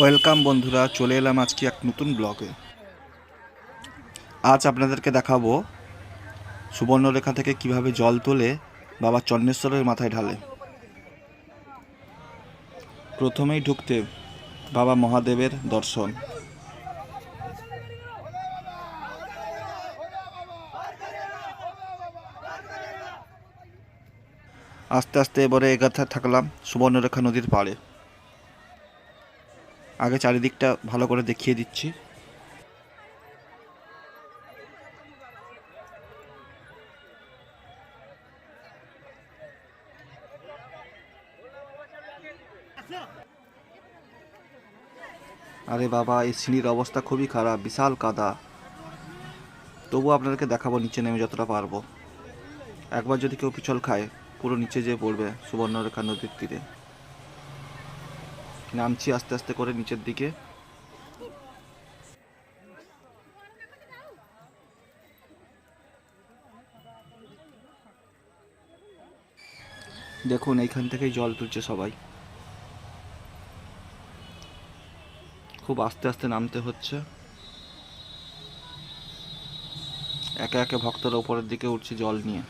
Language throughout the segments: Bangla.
ওয়েলকাম বন্ধুরা, চলে এলাম আজকে এক নতুন ব্লগে। আজ আপনাদেরকে দেখাবো সুবর্ণরেখা থেকে কীভাবে জল তোলে বাবা চন্নেশ্বরের মাথায় ঢালে। প্রথমেই ঢুকতে বাবা মহাদেবের দর্শন। আস্তে আস্তে এবারে এগাতে থাকলাম সুবর্ণরেখা নদীর পাড়ে। আগে চারিদিকটা ভালো করে দেখিয়ে দিচ্ছি। আরে বাবা, এই সিঁড়ির অবস্থা খুবই খারাপ, বিশাল কাদা। তবু আপনাদেরকে দেখাবো, নিচে নেমে যতটা পারব। একবার যদি কেউ পিছল খায়, পুরো নিচে যেয়ে পড়বে, সুবর্ণরেখা নদীর তীরে। নামছি আস্তে আস্তে করে নিচের দিকে। দেখুন, এইখান থেকেই জল তুলছে সবাই। খুব আস্তে আস্তে নামতে হচ্ছে। একে একে ভক্তরা উপরের দিকে উঠছে জল নিয়ে।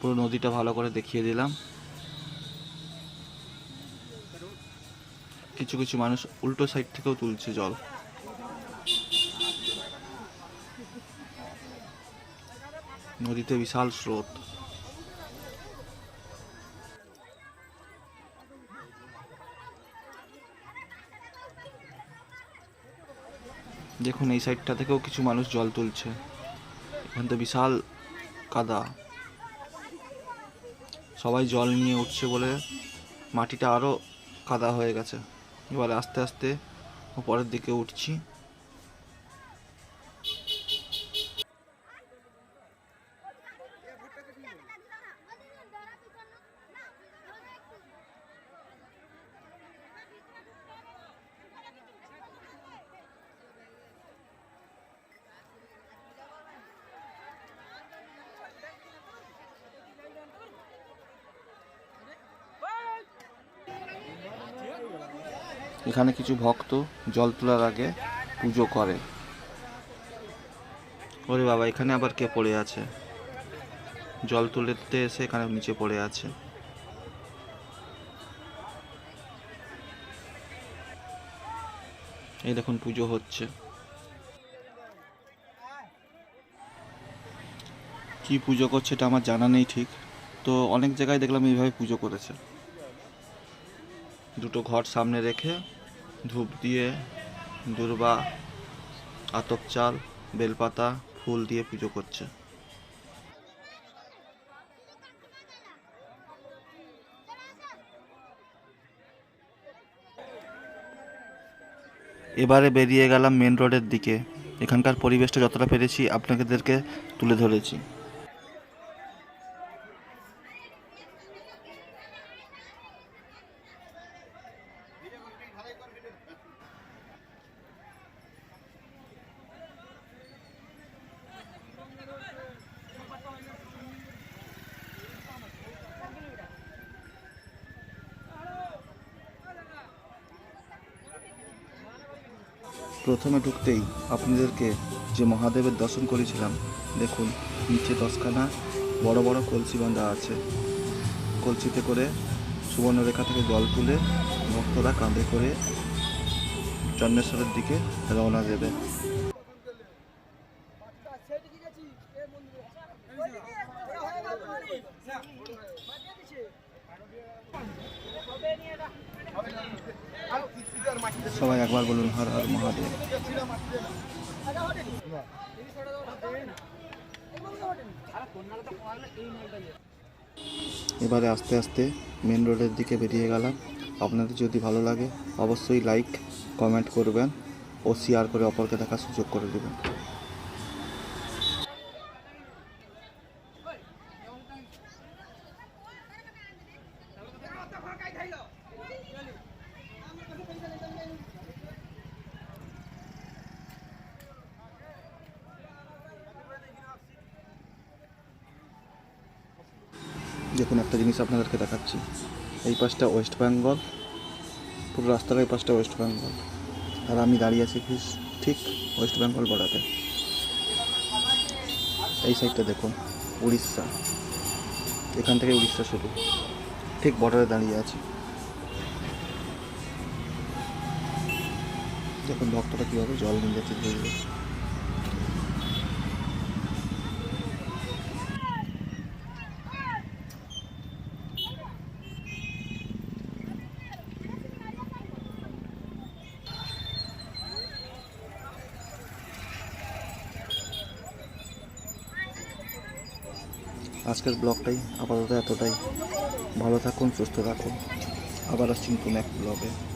পুরো নদীটা ভালো করে দেখিয়ে দিলাম। কিছু কিছু মানুষ উল্টো সাইড থেকেও তুলছে জল। নদীতে বিশাল স্রোত। দেখুন, এই সাইডটা থেকেও কিছু মানুষ জল তুলছে। এখান তো বিশাল কাদা। সবাই জল নিয়ে উঠছে বলে মাটিটা আরও কাদা হয়ে গেছে। এবার আস্তে আস্তে উপরের দিকে উঠছি। এখানে কিছু ভক্ত জল তোলার আগে পুজো করে। ওরে বাবা, এখানে আবার কে পড়ে আছে? জল তুলতে এসে এখানে নিচে পড়ে আছে। এই দেখুন, পুজো হচ্ছে। কি পুজো করছে এটা আমার জানা নেই ঠিক। তো অনেক জায়গায় দেখলাম এইভাবে পুজো করেছে। দুটো ঘর সামনে রেখে ধূপ দিয়ে দুর্বা, আতপ চাল, বেলপাতা, ফুল দিয়ে পুজো করছে। এবারে বেরিয়ে গেলাম মেন রোডের দিকে। এখানকার পরিবেশটা যতটা পেরেছি আপনাদেরকে তুলে ধরেছি। প্রথমে ঢুকতেই আপনাদেরকে যে মহাদেবের দর্শন করেছিলাম, দেখুন, নিচে দশখানা বড় বড় কলসি বাঁধা আছে। কলসিতে করে সুবর্ণরেখা থেকে জল তুলে ভক্তরা কাঁধে করে চন্দ্রেশ্বরের দিকে রওনা দেবে। সবাই একবার বলুন, হর হর মহাদেব। এবারে আস্তে আস্তে মেন রোডের দিকে বেরিয়ে গেলাম। আপনাদের যদি ভালো লাগে, অবশ্যই লাইক কমেন্ট করবেন ও শেয়ার করে অপরকে দেখার সুযোগ করে দেবেন। দেখুন, একটা জিনিস আপনাদেরকে দেখাচ্ছি। এই পাশটা ওয়েস্ট বেঙ্গল, পুরো রাস্তার এই পাশটা ওয়েস্ট বেঙ্গল। আর আমি দাঁড়িয়ে আছি ঠিক- ওয়েস্ট বেঙ্গল বর্ডারে। এই সাইডটা দেখুন, উড়িষ্যা। এখান থেকে উড়িষ্যা শুরু। ঠিক বর্ডারে দাঁড়িয়ে আছি। দেখুন, ভক্তরা কীভাবে জল নিয়ে যাচ্ছে। আজকের ব্লগটাই আপাতত এতটাই। ভালো থাকুন সুস্থ থাকুন। আবার আসছি নতুন এক ব্লগে।